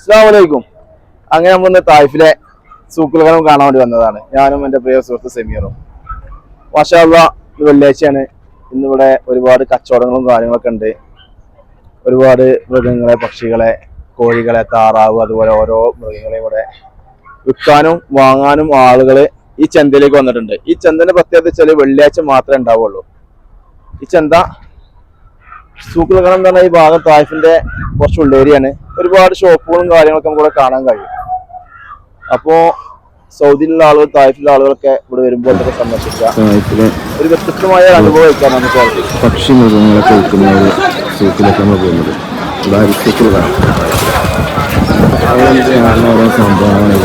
അസ്സാമലൈക്കും അങ്ങനെ നമ്മളിന്ന് തായ്ഫിലെ സൂക്കുലകണം കാണാൻ വേണ്ടി വന്നതാണ്. ഞാനും എന്റെ പ്രിയ സുഹൃത്ത് സെമീറും. മാഷാള്ള വെള്ളിയാഴ്ചയാണ്. ഇന്നിവിടെ ഒരുപാട് കച്ചവടങ്ങളും കാര്യങ്ങളൊക്കെ ഉണ്ട്. ഒരുപാട് മൃഗങ്ങളെ പക്ഷികളെ കോഴികളെ താറാവ് അതുപോലെ ഓരോ മൃഗങ്ങളെ ഇവിടെ വിൽക്കാനും വാങ്ങാനും ആളുകൾ ഈ ചന്തയിലേക്ക് വന്നിട്ടുണ്ട്. ഈ ചന്തന്റെ പ്രത്യേകത വെച്ചാൽ വെള്ളിയാഴ്ച മാത്രമേ ഉണ്ടാവുള്ളൂ. ഈ ചന്ത സൂക്കുലകണം എന്ന് പറഞ്ഞാൽ ഈ ഭാഗം തായ്ഫിന്റെ കുറച്ച് ഉള്ളേരിയാണ് ഒരുപാട് ഷോപ്പുകളും കാര്യങ്ങളൊക്കെ നമുക്ക് കാണാൻ കഴിയും. അപ്പോ സൗദിയിലുള്ള ആളുകൾ തായ്ഫിലുള്ള ആളുകളൊക്കെ ഇവിടെ വരുമ്പോൾ ഇതൊക്കെ സന്ദർശിക്കുക ഒരു വ്യത്യസ്തമായ ഒരു അനുഭവം വയ്ക്കാൻ നമുക്ക് പക്ഷി മൃഗങ്ങളൊക്കെ വിൽക്കുന്ന ഒരു പോകുന്നത്. ഓരോ സാധനങ്ങൾ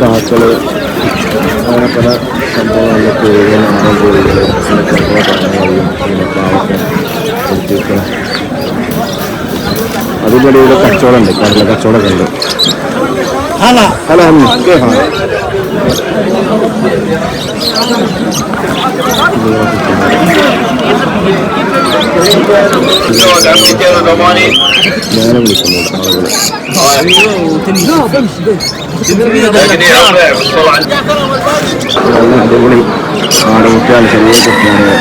കാക്കൾ അങ്ങനെ പല സംഭവങ്ങളിലെ കോഴികൾ നാടൻ കോഴികൾ പല പഴങ്ങളും പിന്നെ പാവക്കം എടുത്തിട്ട് അതിന്റെ ഇവിടെ കച്ചവടം ഉണ്ട് കടല കച്ചവടമൊക്കെ ഉണ്ട്. ഹലോ. ഹലോ ഹാ അടിപൊളി ചെറിയ കുട്ടിയാണ്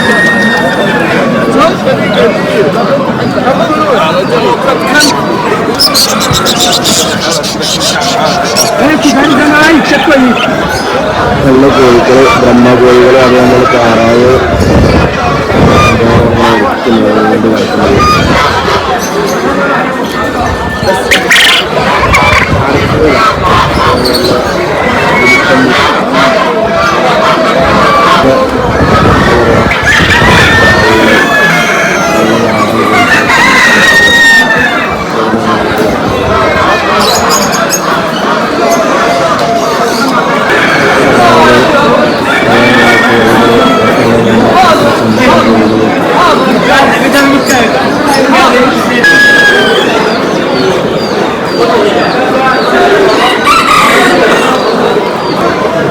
നല്ല കോഴികൾ ബ്രഹ്മ കോഴികൾ അതേപോലെ താറാവ് വേണ്ടി നടക്കുന്നത്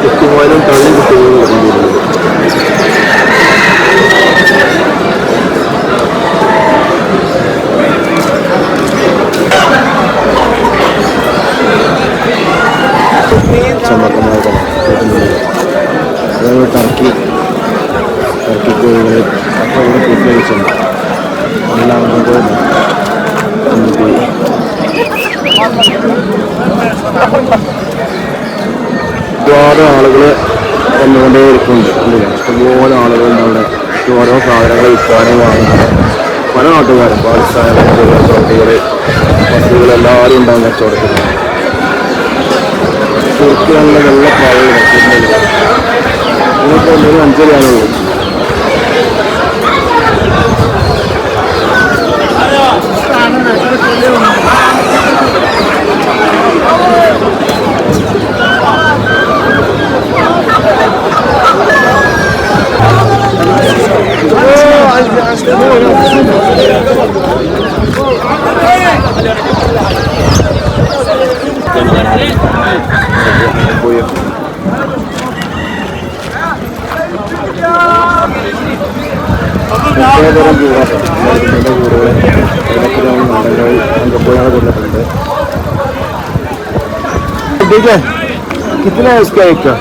കുട്ടിമോനും തള്ളി കുട്ടികളും കൊണ്ടുവരുന്നത് ചമ്മക്കന്മാരുടെ കൂട്ടുന്നത് അതേപോലെ ടർക്കി ടർക്കി കോഴികൾ ഒക്കെ ഇവിടെ കൂട്ടി വെച്ചിട്ടുണ്ട് എല്ലാം നമുക്ക് ഒരുപാട് ആളുകൾ വന്നുകൊണ്ടേ ഇരിക്കുന്നുണ്ട് ഇഷ്ടംപോലെ ആളുകളുണ്ട് അവിടെ. ഓരോ സാധനങ്ങൾ വിൽക്കാനും വാങ്ങുന്നുണ്ട് പല നാട്ടുകാരും പാകിസ്ഥാനിലെ സൗദികൾ ബസ്സുകൾ എല്ലാവരും ഉണ്ടാകും കച്ചവടത്തിൽ തുർക്കിയാണുള്ള വെള്ള പ്രാവുകൾ ഇതിനൊക്കെ അഞ്ചരയാണുള്ളൂ പ്രത്യേകതരം കൂടാത്ത മരുന്നിൻ്റെ കൂടുകൾ ഏതൊക്കെയാണ് നാടകങ്ങൾ അങ്കപ്പോയാണ് കൊണ്ടിട്ടുണ്ട് ठीक है कितना है इसका एक का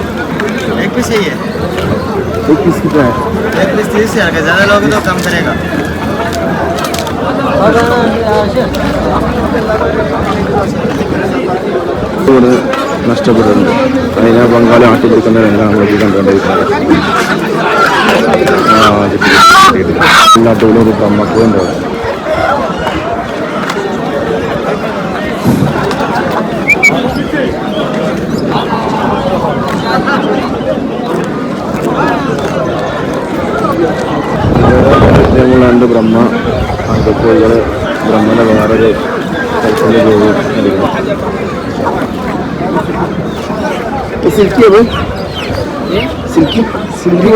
एक पीस ही है एक पीस कितना है एक पीस तीस हजार का ज़्यादा लोगे तो कम करेगा ഇവിടെ നഷ്ടപ്പെടുന്നുണ്ട് അതിനെ ബംഗാളി ആട്ടിപ്പിടിക്കുന്ന രംഗം നമ്മൾക്ക് കണ്ടുകൊണ്ടിരിക്കുന്നത് അടിപൊളി ഒരു കമ്മക്ക് ഉണ്ട് ഞങ്ങളുണ്ട് ബ്രഹ്മ. അതൊക്കെ ബ്രഹ്മന്റെ വേറൊരു സ്ഥലത്തിന്റെ ജോലി സിൽക്കി അത് silky. Silky.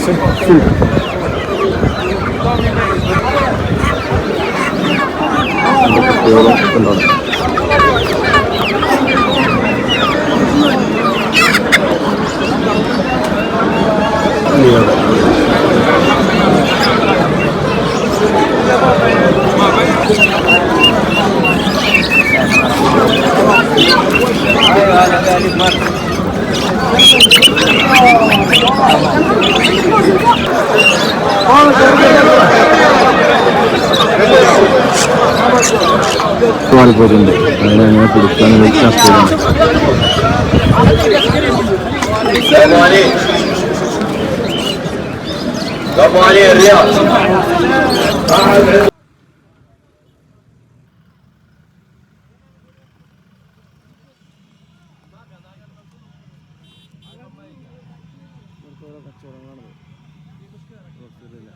Sim. Sim. ini ayo, പാടിപ്പോയിട്ടുണ്ട് അതിനെ കൊടുക്കാൻ വ്യത്യാസപ്പെടുന്നു കച്ചവടങ്ങളാണത് റോസിലില്ല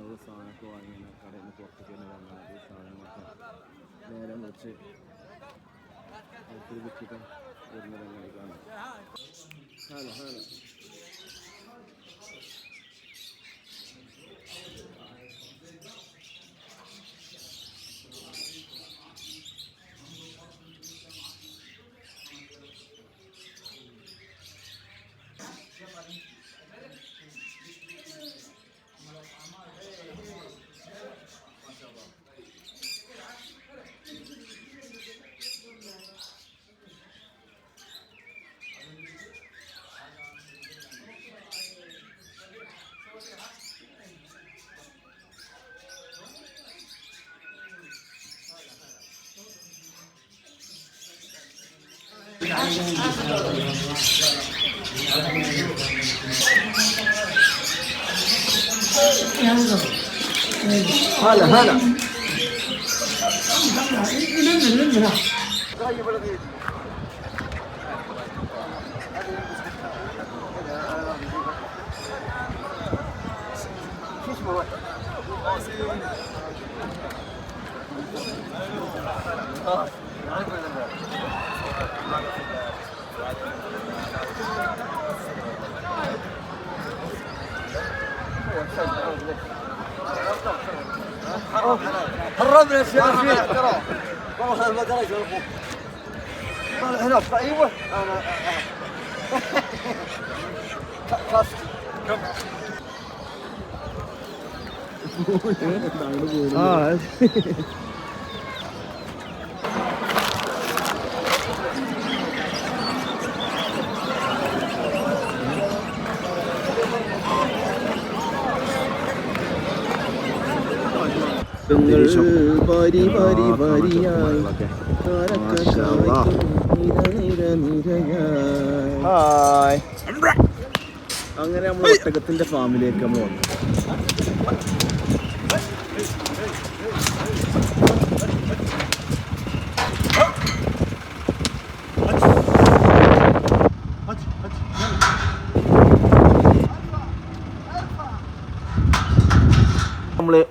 ഒരു സാധനമൊക്കെ വാങ്ങിയാണ് കടയിൽ നിന്ന് പുറത്തേക്ക് തന്നെ വാങ്ങാനത് സാധനങ്ങളൊക്കെ നേരം വെച്ച് അടുത്ത് വിറ്റിട്ട് വരുന്ന രംഗങ്ങളിൽ hello hello Yalnız Hala hala. Önemli önemli ha. Daha yuvarlı değil. Susma bak. Hayır. Hayır. Hayır. هربنا الشيخ فيه والله ما أيوه أنا آه വരി വരി വരിയായി. ഹായ് അങ്ങനെ നമ്മൾ ഒറ്റകത്തിന്റെ ഫാമിലേക്ക് നമ്മൾ വന്നു.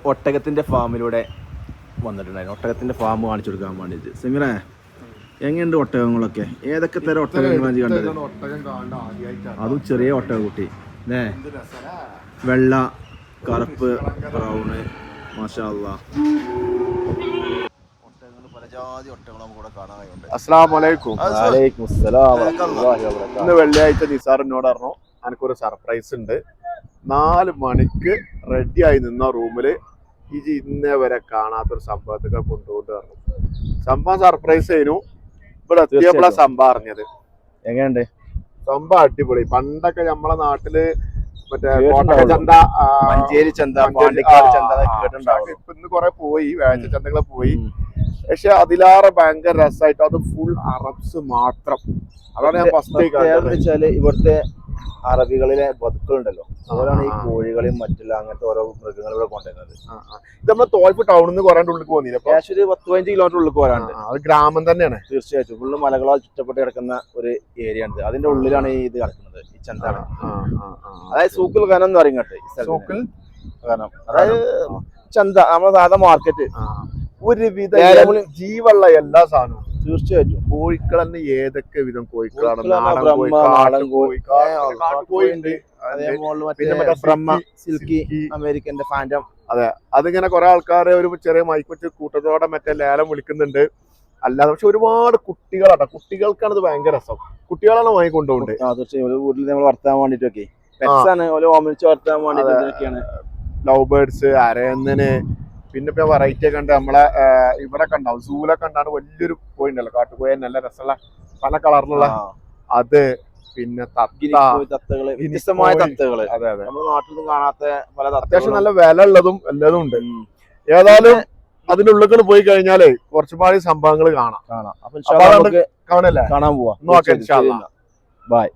നമ്മൾ ഒട്ടകത്തിന്റെ ഫാമിലൂടെ വന്നിട്ടുണ്ടായിരുന്നു. ഒട്ടകത്തിന്റെ ഫാം കാണിച്ചു കൊടുക്കാൻ വേണ്ടിയിട്ട്. സിംഗറേ എങ്ങനെയുണ്ട് ഒട്ടകങ്ങളൊക്കെ? ഏതൊക്കെ തരം ഒട്ടകങ്ങളാണ് ഇജ്ജ് കണ്ടത് അതും ചെറിയ ഒട്ടക കുട്ടി അല്ലേ? വെള്ള കറുപ്പ് ബ്രൗണ് മാഷാല്ല ഒട്ടകങ്ങൾ. ഇന്ന് വെള്ളിയാഴ്ച നിസാർ എന്നോട് പറഞ്ഞു എനിക്കൊരു സർപ്രൈസ് ഉണ്ട്. നാല് മണിക്ക് റെഡി ആയി നിന്ന റൂമിൽ ഇജ് ഇന്നേ വരെ കാണാത്തൊരു സംഭവത്തൊക്കെ കൊണ്ടുകൊണ്ട് വരണം സംഭവം സർപ്രൈസ് ആയിരുന്നു. ഇവിടെ എത്തിയപ്പോഴാ സംഭവം അറിഞ്ഞത്. എങ്ങനെയുണ്ട്? സംഭവം അടിപൊളി. പണ്ടൊക്കെ നമ്മളെ നാട്ടിൽ മറ്റേ ചന്ത മഞ്ചേരി ചന്ത ചന്ത ഇപ്പൊ ഇന്ന് കൊറേ പോയി വ്യാഴ്ച. ചന്തകളെ പോയി. പക്ഷെ അതിലാറെ ഭയങ്കര രസമായിട്ട് അത് ഫുൾ അറബ്സ് മാത്രം. അതാണ് ഞാൻ ഫസ്റ്റ് വെച്ചാൽ ഇവിടുത്തെ അറബികളിലെ ബതുക്കളുണ്ടല്ലോ അതുപോലെയാണ് ഈ. കോഴികളെയും മറ്റുള്ള അങ്ങനത്തെ ഓരോ മൃഗങ്ങളും ഇവിടെ കൊണ്ടുവരുന്നത്. ഇത് നമ്മൾ തോൽപ്പ് ടൗണിൽ നിന്ന് കുറേ ഉള്ളിൽ പോകുന്നില്ല ഏകദേശം ഒരു പത്ത് പതിനഞ്ച് കിലോമീറ്റർ ഉള്ളിൽ പോരാണ്ട് അത് ഗ്രാമം തന്നെയാണ്. തീർച്ചയായിട്ടും. ഫുള്ള് മലകളാൽ ചുറ്റപ്പെട്ട് കിടക്കുന്ന ഒരു ഏരിയ ഉണ്ട്. അതിന്റെ ഉള്ളിലാണ് ഈ ഇത് കിടക്കുന്നത് ഈ ചന്ത. അതായത് സൂക്കിൽ ഖനം എന്ന് പറയും കേട്ടോ സൂക്കിൽ കനം. അതായത് ചന്ത നമ്മുടെ സാധാ മാർക്കറ്റ് ഒരുവിധ ജീവുള്ള എല്ലാ സാധനവും. തീർച്ചയായിട്ടും. കോഴിക്കൾ തന്നെ ഏതൊക്കെ വിധം കോഴിക്കളാണ്? നാടൻ ബ്രഹ്മ, കോഴി കോഴി. പിന്നെ സിൽക്കി, അമേരിക്കന്റെ ഫാന്റം. അതിങ്ങനെ കുറെ ആൾക്കാരെ ഒരു ചെറിയ മൈക്ക് വെച്ച് കൂട്ടത്തോടെ മറ്റേ ലേലം വിളിക്കുന്നുണ്ട്. അല്ലാതെ പക്ഷെ ഒരുപാട് കുട്ടികളാട്ടോ. കുട്ടികൾക്കാണ് ഇത് ഭയങ്കര രസം. കുട്ടികളാണ് വാങ്ങി കൊണ്ടുപോകുന്നത് തീർച്ചയായും. ഒരു വീട്ടിൽ നമ്മൾ വളർത്താൻ വേണ്ടിട്ടൊക്കെ പെറ്റ്സ് ആണ് ഓരോ ഓമനിച്ച് വളർത്താൻ വേണ്ടിട്ട് ഇതൊക്കെയാണ് ലവ് ബേർഡ്സ് അരയന്നന് പിന്നെ ഇപ്പൊ വെറൈറ്റി ഒക്കെ ഉണ്ട്. നമ്മളെ ഇവിടെ കണ്ടാവും സൂലൊക്കെ കണ്ടാണ് വലിയൊരു കോഴി ഉണ്ടല്ലോ. കാട്ടുകോയ നല്ല രസമുള്ള പല കളറിലുള്ള അത് പിന്നെ തത്തകൾ വ്യത്യസ്തമായ തത്തകൾ. അതെ അതെ. നമ്മുടെ നാട്ടിൽ കാണാത്ത പല അത്യാവശ്യം നല്ല വില ഉള്ളതും എല്ലാതും ഉണ്ട്. ഏതായാലും അതിന്റെ ഉള്ളിൽ പോയി കഴിഞ്ഞാലേ കുറച്ചുപാട് സംഭവങ്ങൾ കാണാം. കാണാം. അപ്പൊ കാണാൻ പോവാ. ബൈ.